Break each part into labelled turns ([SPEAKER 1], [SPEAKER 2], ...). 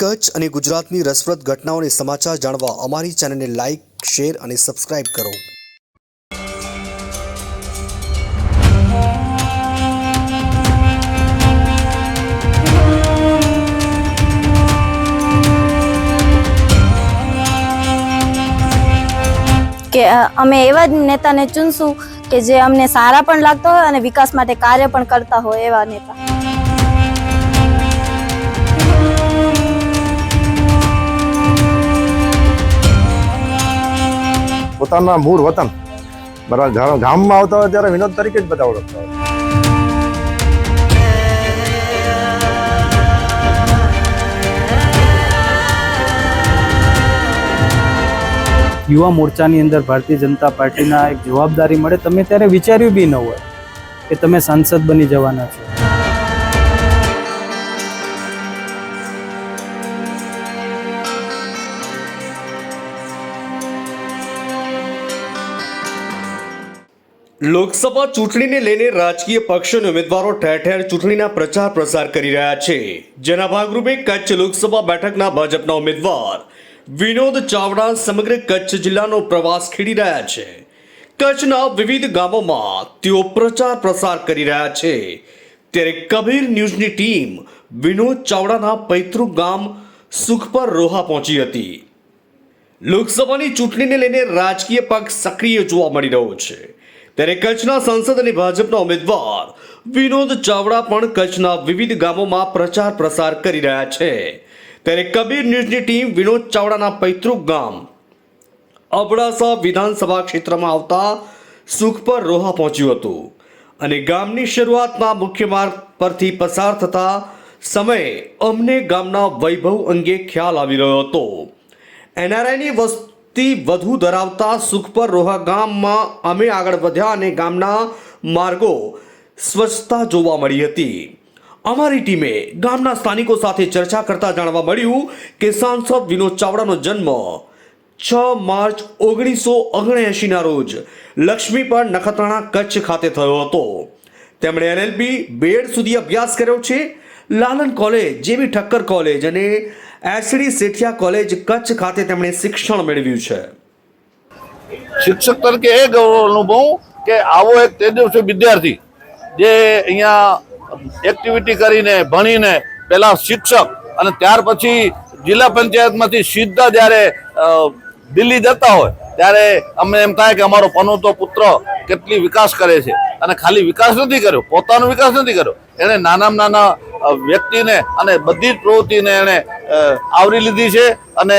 [SPEAKER 1] કચ્છ અને ગુજરાતની રસપ્રદ ઘટનાઓને સમાચાર જાણવા અમારી ચેનલને લાઇક શેર અને સબસ્ક્રાઇબ કરો.
[SPEAKER 2] કે અમે એવા જ નેતાને ચૂનશું કે જે અમને સારા પણ લાગતા હોય અને વિકાસ માટે કાર્ય પણ કરતા હોય એવા નેતા.
[SPEAKER 3] પોતાના મૂળ વતન. બરાબર ગામમાં આવતા હોય ત્યારે વિનોદ તરીકે જ બધા ઓળખતા હોય.
[SPEAKER 4] યુવા મોરચાની અંદર ભારતીય જનતા પાર્ટીના એક જવાબદારી મળે, તમે ત્યારે વિચાર્યું બી ન હોય કે તમે સાંસદ બની જવાના છો.
[SPEAKER 5] લોકસભા ચૂંટણીને લઈને રાજકીય પક્ષોના ઉમેદવારો ઠેર ઠેર ચૂંટણીના પ્રચાર પ્રસાર કરી રહ્યા છે. જેના ભાગરૂપે કચ્છ લોકસભા બેઠકના ભાજપના ઉમેદવાર વિનોદ ચાવડા સમગ્ર કચ્છ જિલ્લાનો પ્રવાસ ખેડી રહ્યા છે. કચ્છના વિવિધ ગામોમાં તેઓ પ્રચાર પ્રસાર કરી રહ્યા છે. ત્યારે કબીર ન્યૂઝની ટીમ વિનોદ ચાવડાના પૈતૃક ગામ સુખપર રોહા પહોંચી હતી. લોકસભાની ચૂંટણીને લઈને રાજકીય પક્ષ સક્રિય જોવા મળી રહ્યો છે. ત્યારે કચ્છના સંસદ અને ભાજપના ઉમેદવાર વિનોદ ચાવડા પણ કચ્છના વિવિધ ગામોમાં પ્રચાર પ્રસાર કરી રહ્યા છે. ત્યારે કબીર ન્યૂઝની ટીમ વિનોદ ચાવડાના પૈતૃક ગામ અબડાસા વિધાનસભા ક્ષેત્રમાં આવતા સુખપર રોહા પહોંચ્યું હતું અને ગામની શરૂઆતમાં મુખ્ય માર્ગ પરથી પસાર થતા સમયે અમને ગામના વૈભવ અંગે ખ્યાલ આવી રહ્યો હતો. એનઆરઆઈની વસ્તી વધુ ધરાવતા સુખપર રોહા ગામમાં અમે આગળ વધ્યા અને ગામના માર્ગો સ્વચ્છતા જોવા મળી હતી. અમારી ટીમે ગામના સ્થાનિકો સાથે ચર્ચા કરતા જાણવા મળ્યું કે સાંસદ વિનોદ ચાવડાનો જન્મ છ માર્ચ ઓગણીસો ઓગણએંશીના રોજ લક્ષ્મીપર નખત્રાણા કચ્છ ખાતે થયો હતો. તેમણે એનએલબી બેડ સુધી અભ્યાસ કર્યો છે. લાલન કોલેજ જેવી ઠક્કર કોલેજ અને એસડી સેઠિયા કોલેજ કચ્છ ખાતે તેમણે શિક્ષણ મેળવ્યું છે.
[SPEAKER 6] શિક્ષક તરીકે એ ગૌરવ અનુભવ કે આવો એક તેજસ્વી વિદ્યાર્થી જે અહીંયા એક્ટિવિટી કરીને, ભણીને, પહેલાં શિક્ષક અને ત્યાર પછી જિલ્લા પંચાયતમાંથી સીધા જ્યારે દિલ્હી જતા હોય, ત્યારે અમને એમ થાય કે અમારો પનોતો પુત્ર કેટલી વિકાસ કરે છે. અને ખાલી વિકાસ નથી કર્યો, પોતાનો વિકાસ નથી કર્યો. એણે નાનામાં નાના વ્યક્તિને અને બધી જ પ્રવૃત્તિને એણે આવરી લીધી છે. અને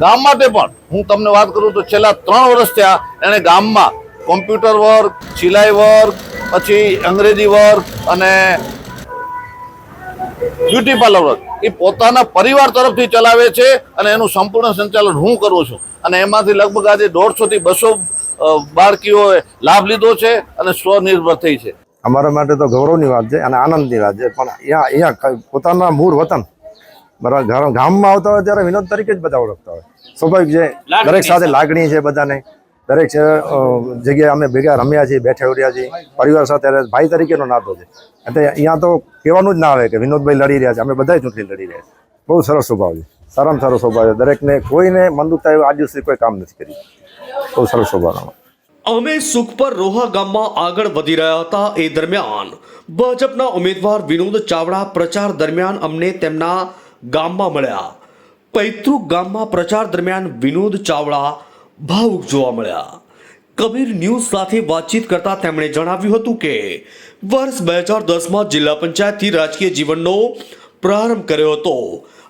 [SPEAKER 6] ગામ માટે પણ, હું તમને વાત કરું તો છેલ્લા ત્રણ વર્ષ થયા એણે ગામમાં કોમ્પ્યુટર વર્ક સિલાઈ વર્ક પછી અંગ્રેજી વર્ક અને બ્યુટી પાર્લર એ પોતાના પરિવાર તરફથી ચલાવે છે અને એનું સંપૂર્ણ સંચાલન હું કરું છું. અને એમાંથી લગભગ આજે દોઢસો થી બસો બાળકીઓએ લાભ લીધો છે અને સ્વનિર્ભર થઈ છે.
[SPEAKER 3] અમારા માટે તો ગૌરવની વાત છે અને આનંદની વાત છે. પણ અહીંયા અહીંયા પોતાના મૂળ વતન બરાબર ગામમાં આવતા હોય ત્યારે વિનોદ તરીકે જ બધા ઓળખતા હોય. સ્વાભાવિક છે દરેક સાથે લાગણી છે બધાને. દરેક જગ્યાએ અમે ભેગા રમ્યા છીએ, બેઠા ઉડ્યા છીએ. પરિવાર સાથે ભાઈ તરીકેનો નાતો છે. એટલે અહીંયા તો કહેવાનું જ ના આવે કે વિનોદભાઈ લડી રહ્યા છે. અમે બધાય ચૂંટણી લડી રહ્યા છીએ. બહુ સરસ સ્વભાવ છે. સારામાં સારો સ્વભાવ છે. દરેકને, કોઈને મંદુકતા એવું આજ સુધી કોઈ કામ નથી કર્યું. બહુ સરસ સ્વભાવ
[SPEAKER 5] અમે સુખપર રોહા ગામમાં આગળ વધી રહ્યા હતા એ દરમિયાન ભાજપના ઉમેદવાર વિનોદ ચાવડા પ્રચાર દરમિયાન અમને તેમના ગામમાં મળ્યા. પૈતૃક ગામમાં પ્રચાર દરમિયાન વિનોદ ચાવડા ભાવુક જોવા મળ્યા. કબીર ન્યૂઝ સાથે વાતચીત કરતા તેમણે જણાવ્યું હતું કે, વર્ષ બે હજાર દસમાં જિલ્લા પંચાયતથી રાજકીય જીવનનો પ્રારંભ કર્યો હતો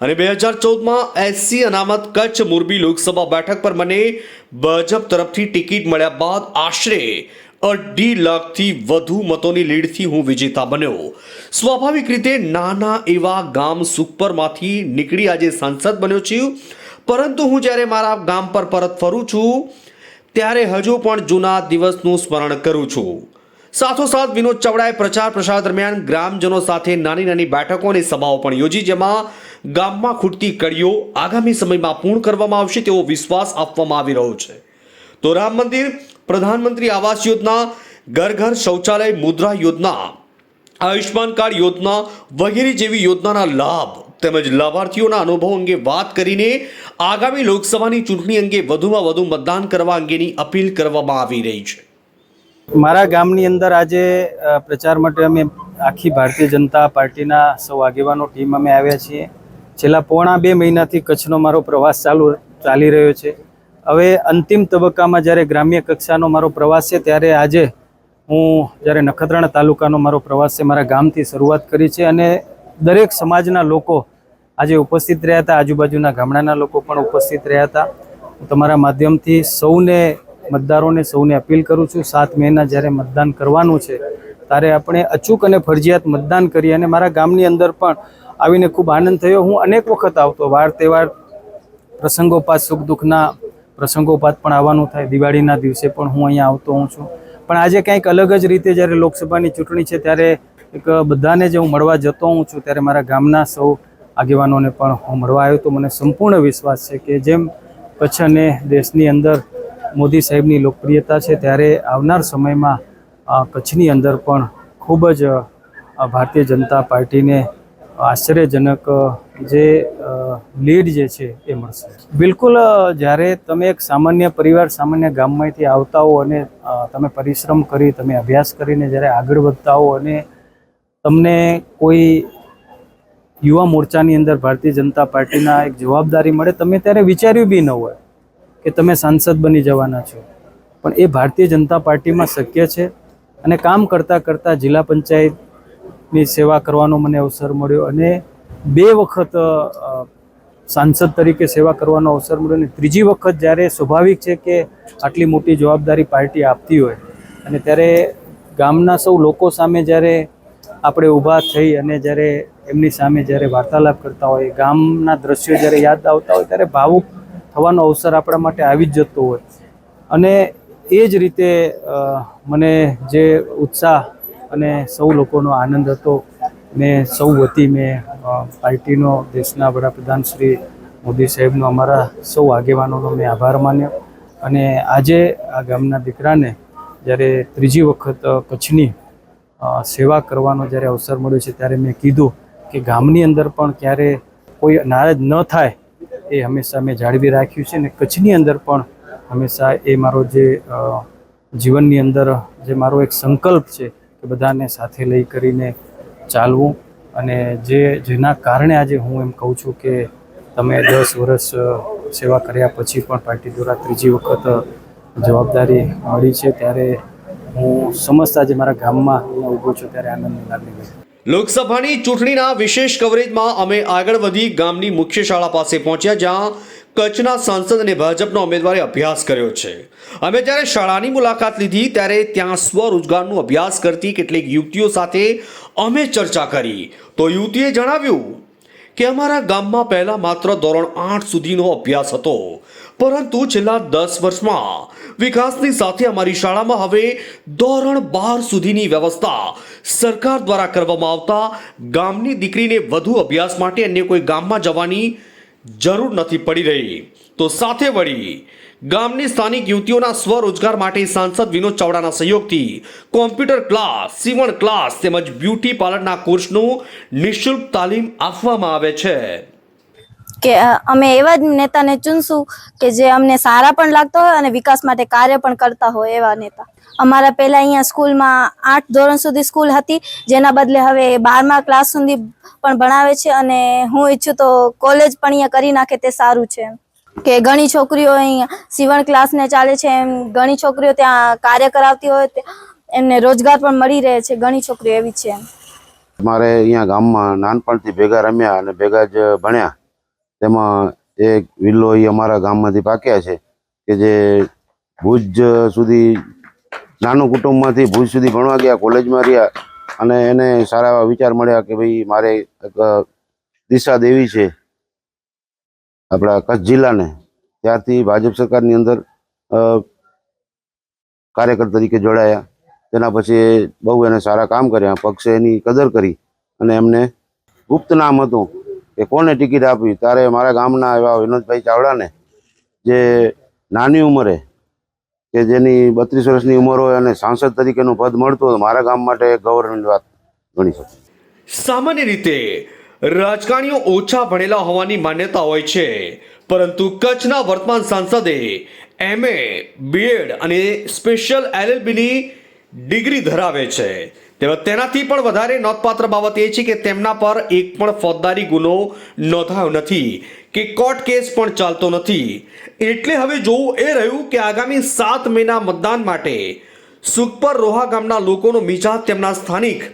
[SPEAKER 5] અને બે હજાર ચૌદમાં એસસી અનામત કચ્છ મોરબી લોકસભા બેઠક પર મને ભાજપ તરફથી ટિકિટ મળ્યા બાદ આશરે અઢી લાખથી વધુ મતોની લીડથી હું વિજેતા બન્યો. સ્વાભાવિક રીતે નાના એવા ગામ સુખપરમાંથી નીકળી આજે સાંસદ બન્યો છું. પરંતુ હું જ્યારે મારા ગામ પર પરત ફરું છું, ત્યારે હજુ પણ જૂના દિવસનું સ્મરણ કરું છું. સાથોસાથ વિનોદ ચાવડાએ પ્રચાર પ્રસાર દરમિયાન ગ્રામજનો સાથે નાની નાની બેઠકો અને સભાઓ પણ યોજી, જેમાં ગામમાં ખૂટતી કડીઓ આગામી સમયમાં પૂર્ણ કરવામાં આવશે તેવો વિશ્વાસ આપવામાં આવી રહ્યો છે. તો રામ મંદિર, પ્રધાનમંત્રી આવાસ યોજના, ઘર ઘર શૌચાલય મુદ્રા યોજના આયુષ્માન કાર્ડ યોજના વગેરે જેવી યોજનાના લાભ તેમજ લાભાર્થીઓના અનુભવ અંગે વાત કરીને આગામી લોકસભાની ચૂંટણી અંગે વધુમાં વધુ મતદાન કરવા અંગેની અપીલ કરવામાં આવી રહી છે.
[SPEAKER 4] મારા ગામની અંદર આજે પ્રચાર માટે અમે આખી ભારતીય જનતા પાર્ટીના સૌ આગેવાનો, ટીમ અમે આવ્યા છીએ. છેલ્લા પોણા બે મહિનાથી કચ્છનો મારો પ્રવાસ ચાલુ, ચાલી રહ્યો છે. હવે અંતિમ તબક્કામાં જ્યારે ગ્રામ્ય કક્ષાનો મારો પ્રવાસ છે, ત્યારે આજે હું જ્યારે નખત્રાણા તાલુકાનો મારો પ્રવાસ છે, મારા ગામથી શરૂઆત કરી છે અને દરેક સમાજના લોકો આજે ઉપસ્થિત રહ્યા હતા. આજુબાજુના ગામડાના લોકો પણ ઉપસ્થિત રહ્યા હતા. હું તમારા માધ્યમથી સૌને, મતદારોને સૌને અપીલ કરું છું, સાત મેના જ્યારે મતદાન કરવાનું છે, ત્યારે આપણે અચૂક અને ફરજિયાત મતદાન કરીએ અને મારા ગામની અંદર પણ આવીને ખૂબ આનંદ થયો. હું અનેક વખત આવતો, વાર તહેવાર, પ્રસંગોપાત સુખ દુઃખના પ્રસંગોપાત પણ આવવાનું થાય. દિવાળીના દિવસે પણ હું અહીંયા આવતો હોઉં છું. પણ આજે કંઈક અલગ જ રીતે જ્યારે લોકસભાની ચૂંટણી છે, ત્યારે એક બધાને જે હું મળવા જતો હોઉં છું ત્યારે મારા ગામના સૌ આગેવાનોને પણ હું મળવા આવ્યો તો મને સંપૂર્ણ વિશ્વાસ છે કે જેમ કચ્છ અને દેશની અંદર મોદી સાહેબની લોકપ્રિયતા છે, ત્યારે આવનાર સમયમાં કચ્છની અંદર પણ ખૂબ જ ભારતીય જનતા પાર્ટીને આશ્ચર્યજનક જે લીડ જે છે એ મળશે. બિલકુલ જ્યારે તમે એક સામાન્ય પરિવાર, સામાન્ય ગામમાંથી આવતા હો અને તમે પરિશ્રમ કરી, તમે અભ્યાસ કરીને જ્યારે આગળ વધતા હો અને તમને કોઈ યુવા મોરચાની અંદર ભારતીય જનતા પાર્ટીના એક જવાબદારી મળે, તમે ત્યારે વિચાર્યું બી ન હોય કે તમે સાંસદ બની જવાના છો. પણ એ ભારતીય જનતા પાર્ટીમાં શક્ય છે અને કામ કરતાં કરતાં જિલ્લા પંચાયતની સેવા કરવાનો મને અવસર મળ્યો અને બે વખત સાંસદ તરીકે સેવા કરવાનો અવસર મળ્યો અને ત્રીજી વખત જ્યારે સ્વાભાવિક છે કે આટલી મોટી જવાબદારી પાર્ટી આપતી હોય અને ત્યારે ગામના સૌ લોકો સામે જ્યારે આપણે ઊભા થઈ અને જ્યારે એમની સામે જ્યારે વાર્તાલાપ કરતા હોય, ગામના દ્રશ્યો જ્યારે યાદ આવતા હોય, ત્યારે ભાવુક થવાનો અવસર આપણા માટે આવી જ જતો હોય. અને એ જ રીતે મને જે ઉત્સાહ અને સૌ લોકોનો આનંદ હતો, મેં સૌ વતી મેં પાર્ટીનો દેશના વડાપ્રધાન શ્રી મોદી સાહેબનો, અમારા સૌ આગેવાનોનો મેં આભાર માન્યો. અને આજે આ ગામના દીકરાને જ્યારે ત્રીજી વખત કચ્છની સેવા કરવાનો જ્યારે અવસર મળ્યો છે ત્યારે મેં કીધું કે ગામની અંદર પણ ક્યારે કોઈ નારાજ ન થાય એ હંમેશા મેં જાળવી રાખ્યું છે અને કચ્છની અંદર પણ હંમેશા એ મારો જે જીવનની અંદર જે મારો એક સંકલ્પ છે કે બધાને સાથે લઈ કરીને ચાલવું અને જે, જેના કારણે આજે હું એમ કહું છું કે તમે દસ વર્ષ સેવા કર્યા પછી પણ પાર્ટી દ્વારા ત્રીજી વખત જવાબદારી મળી છે ત્યારે હું સમજતા ગામમાં
[SPEAKER 5] લોકસભાની ચૂંટણીના વિશેષ કવરેજમાં અમે આગળ વધી ગામની મુખ્ય શાળા પાસે પહોંચ્યા, જ્યાં કચ્છના સાંસદ અને ભાજપના ઉમેદવારે અભ્યાસ કર્યો છે. અમે જ્યારે શાળાની મુલાકાત લીધી, ત્યારે ત્યાં સ્વરોજગારનો અભ્યાસ કરતી કેટલીક યુવતીઓ સાથે અમે ચર્ચા કરી. તો યુવતીએ જણાવ્યું કે અમારા ગામમાં પહેલા માત્ર ધોરણ આઠ સુધીનો અભ્યાસ હતો. પરંતુ છેલ્લા દસ વર્ષમાં વિકાસની સાથે અમારી શાળામાં હવે ધોરણ બાર સુધીની વ્યવસ્થા સરકાર દ્વારા કરવામાં આવતા ગામની દીકરીને વધુ અભ્યાસ માટે અન્ય કોઈ ગામમાં જવાની જરૂર નથી પડી રહી. તો સાથે વળી ગામની સ્થાનિક યુવતીઓના સ્વરોજગાર માટે સાંસદ વિનોદ ચાવડાના સહયોગથી કોમ્પ્યુટર ક્લાસ, સીવણ ક્લાસ તેમજ બ્યુટી પાર્લરના કોર્સનું નિઃશુલ્ક તાલીમ આપવામાં આવે છે.
[SPEAKER 2] કે અમે એવા જ નેતાને ચૂનશું કે જે અમને સારા પણ લાગતા હોય અને વિકાસ માટે કાર્ય પણ કરતા હોય એવા નેતા. અમારા પહેલા અહીંયા સ્કૂલમાં આઠ ધોરણ સુધી સ્કૂલ હતી, જેના બદલે હવે બારમા ક્લાસ સુધી પણ ભણાવે છે અને હું ઈચ્છું તો કોલેજ પણ અહીંયા કરી નાખે તે સારું છે કે ઘણી છોકરીઓ અહીંયા સીવણ ક્લાસને ચાલે છે એમ, ઘણી છોકરીઓ ત્યાં કાર્ય કરાવતી હોય એમને રોજગાર પણ મળી રહે છે ઘણી છોકરીઓ એવી છે
[SPEAKER 7] મારે અહીંયા ગામમાં નાનપણથી ભેગા રમ્યા અને ભેગા જ ભણ્યા. તેમાં એક વિલ્લો એ અમારા ગામમાંથી પાક્યા છે કે જે ભુજ સુધી, નાનું કુટુંબમાંથી ભુજ સુધી ભણવા ગયા, કોલેજમાં રહ્યા અને એને સારા એવા વિચાર મળ્યા કે ભાઈ મારે એક દિશા દેવી છે આપણા કચ્છ જિલ્લાને. ત્યારથી ભાજપ સરકારની અંદર કાર્યકર તરીકે જોડાયા. તેના પછી બહુ એને સારા કામ કર્યા, પક્ષે એની કદર કરી અને એમને ગુપ્ત નામ હતું. કે કોને ટિકિટ આપી? ત્યારે મારા ગામના એવા વિનોદભાઈ ચાવડાને, જે નાની ઉંમરે, કે જેની બત્રીસ વર્ષની ઉંમર હોય અને સાંસદ તરીકેનું પદ મળતું હોય મારા ગામ માટે ગૌરવની વાત ગણી શકાય.
[SPEAKER 5] સામાન્ય રીતે, રાજકારણીઓ ઓછા ભણેલા હોવાની માન્યતા હોય છે, પરંતુ કચ્છના વર્તમાન સાંસદે એમએ, બીએડ અને સ્પેશિયલ એલએલબીની ડિગ્રી ધરાવે છે. તેમાં તેનાથી પણ વધારે નોંધપાત્ર બાબત એ છે કે તેમના પર એક પણ ફોજદારી ગુનો નોંધાયો નથી કે કોર્ટ કેસ પણ ચાલતો નથી. એટલે હવે જોવું એ રહ્યું કે આગામી સાત મેના મતદાન માટે સુખપર રોહા ગામના લોકોનો મિજાજ તેમના સ્થાનિક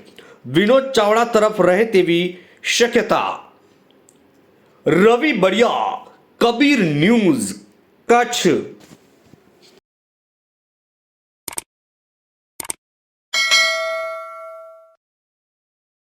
[SPEAKER 5] વિનોદ ચાવડા તરફ રહે તેવી શક્યતા. રવિ બરિયા, કબીર ન્યૂઝ, કચ્છ.